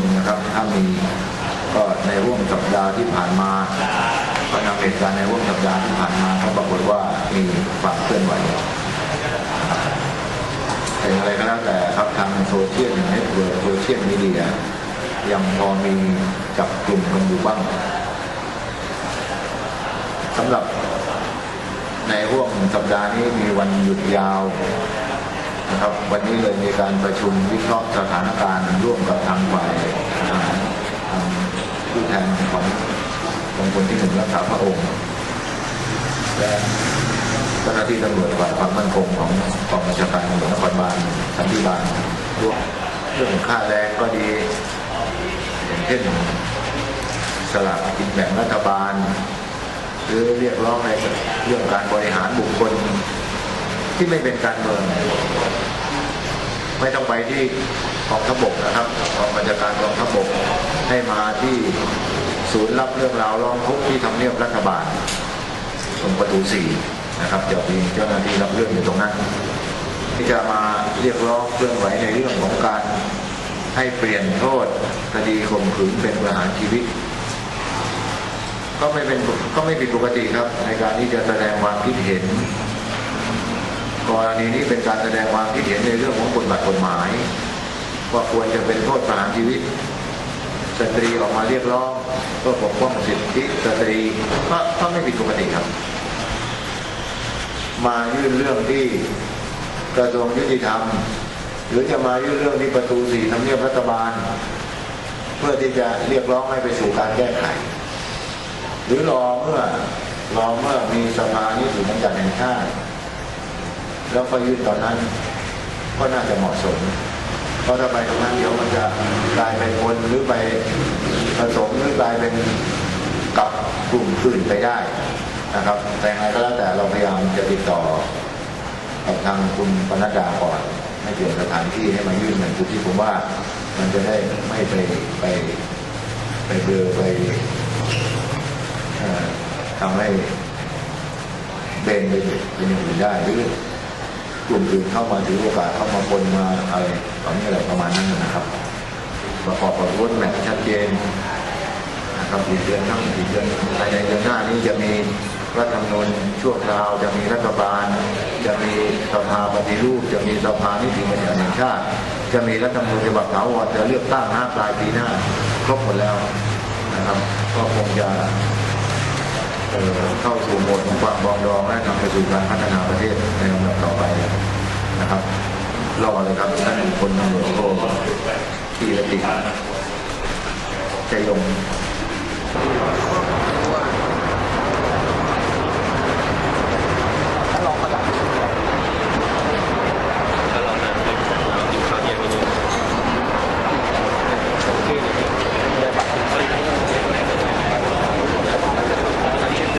นนะครับ ถ้ามีก็ในร่วมสัปดาห์ที่ผ่านมาก็นำเหตุการณ์ในร่วมสัปดาห์ที่ผ่านมาก็ปรากฏว่ามีความเคลื่อนไหวอย่างไรก็แล้วแต่ครับทางโซเชียลเน็ตเวิร์กโซเชียลมีเดียยังพอมีจับกลุ่มกันอยู่บ้างสำหรับในห่วงสัปดาห์นี้มีวันหยุดยาว นะครับวันนี้เลยมีการประชุมวิเคราะห์สถานการณ์ร่วมกับทางฝ่ายทหารผู้แทนขององพลที่หนึ่งรักษาพระองค์และเจ้าหน้าที่ตำรวจฝ่ายความมั่นคงของกองบัญชาการตำรวจนครบาลสันติบาลร่วมเรื่องค่าแรงก็ดีอย่างเช่นสลากกินแบ่งรัฐบาล หรือเรียกร้องในเรื่องการบริหารบุคคลที่ไม่เป็นการเมือง ไม่ต้องไปที่กองทัพบกนะครับกองบัญชาการกองทัพบกให้มาที่ศูนย์รับเรื่องราวร้องทุกข์ที่ทำเนียบรัฐบาลตรงประตูสี่นะครับจะมีเจ้าหน้าที่รับเรื่องอยู่ตรงนั้นที่จะมาเรียกร้องเคลื่อนไหวในเรื่องของการให้เปลี่ยนโทษคดีข่มขืนเป็นประหารชีวิต ก็ไม่เป็นก็ไม่ผิดปกติครับ ในการที่จะแสดงความคิดเห็น กรณีนี้เป็นการแสดงความคิดเห็นในเรื่องของกฎหมายกฎหมาย ว่าควรจะเป็นโทษประหารชีวิต สตรีออกมาเรียกร้องเพื่อปกป้องสิทธิสตรีก็ก็ไม่ผิดปกติครับ มายื่นเรื่องที่กระทรวงยุติธรรม หรือจะมายื่นเรื่องที่ประตูสี่ทำเนียบรัฐบาล เพื่อที่จะเรียกร้องให้ไปสู่การแก้ไข หรือรอเมื่อรอเมื่อมีสภานิติบัญญัติแห่งชาติ แล้วก็ยื่นตอนนั้นก็น่าจะเหมาะสม เพราะถ้าไปตรงนั้นเดี๋ยวมันจะกลายเป็นคนหรือไปผสมหรือกลายเป็นกับกลุ่มอื่นไปได้นะครับ แต่อย่างไรก็แล้วแต่เราพยายามจะติดต่อกับทางคุณปนัดดาก่อนให้เปลี่ยนสถานที่ให้มายื่นในจุดที่ผมว่า มันจะได้ไม่ไปไปไปเบลอไปทำให้เบนไปเป็นอย่างอื่นได้หรือ กลุ่มอื่นเข้ามาถือโอกาสเข้ามาปนมาอะไรตอนนี้อะไรประมาณนั้นนะครับ ประกอบกับรถแมพชัดเจนนะครับอีกเดือนทั้งอีกเดือนภายในเดือนหน้านี้จะมีรัฐธรรมนูญชั่วคราวจะมีรัฐบาล จะมีสภาปฏิรูป จะมีสภานิติบัญญัติแห่งชาติ จะมีรัฐธรรมนูญฉบับถาวรจะเลือกตั้งหน้าปลายปีหน้าครบหมดแล้วนะครับ ก็คงจะ เข้าสู่โหมดของความปรองดองและนำไปสู่การพัฒนาประเทศในลำดับต่อไปนะครับรอเลยครับท่านคนตำรวจโทที่ระติใจยง